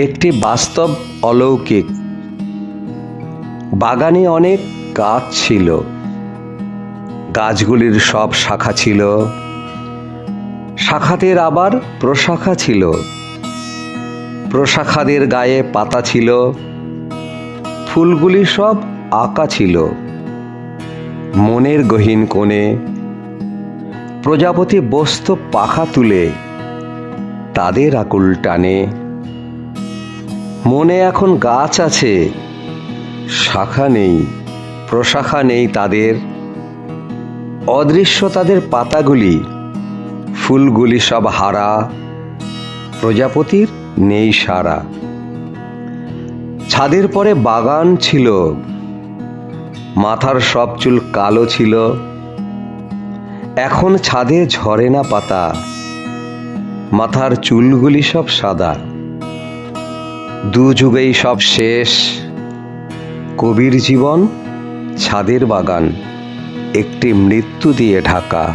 একটি বাস্তব অলৌকিক। বাগানে অনেক গাছ ছিল। গাছগুলির সব শাখা ছিল। শাখাদের আবার প্রশাখা ছিল। প্রশাখাদের গায়ে পাতা ছিল। ফুলগুলি সব আঁকা ছিল। মনের গহীন কোণে প্রজাপতি বস্ত পাখা তুলে তাদের আকুল টানে। মনে এখন গাছ আছে। শাখা নেই, প্রশাখা নেই তাদের। অদৃশ্য তাদের পাতাগুলি, ফুলগুলি সব হারা। প্রজাপতির নেই সারা। ছাদের পরে বাগান ছিল, মাথার সব চুল কালো ছিল। এখন ছাদে ঝরে না পাতা, মাথার চুলগুলি সব সাদা। দু যুগেই সব শেষ। কবির জীবন ছাদের বাগান একটি মৃত্যু দিয়ে ঢাকা।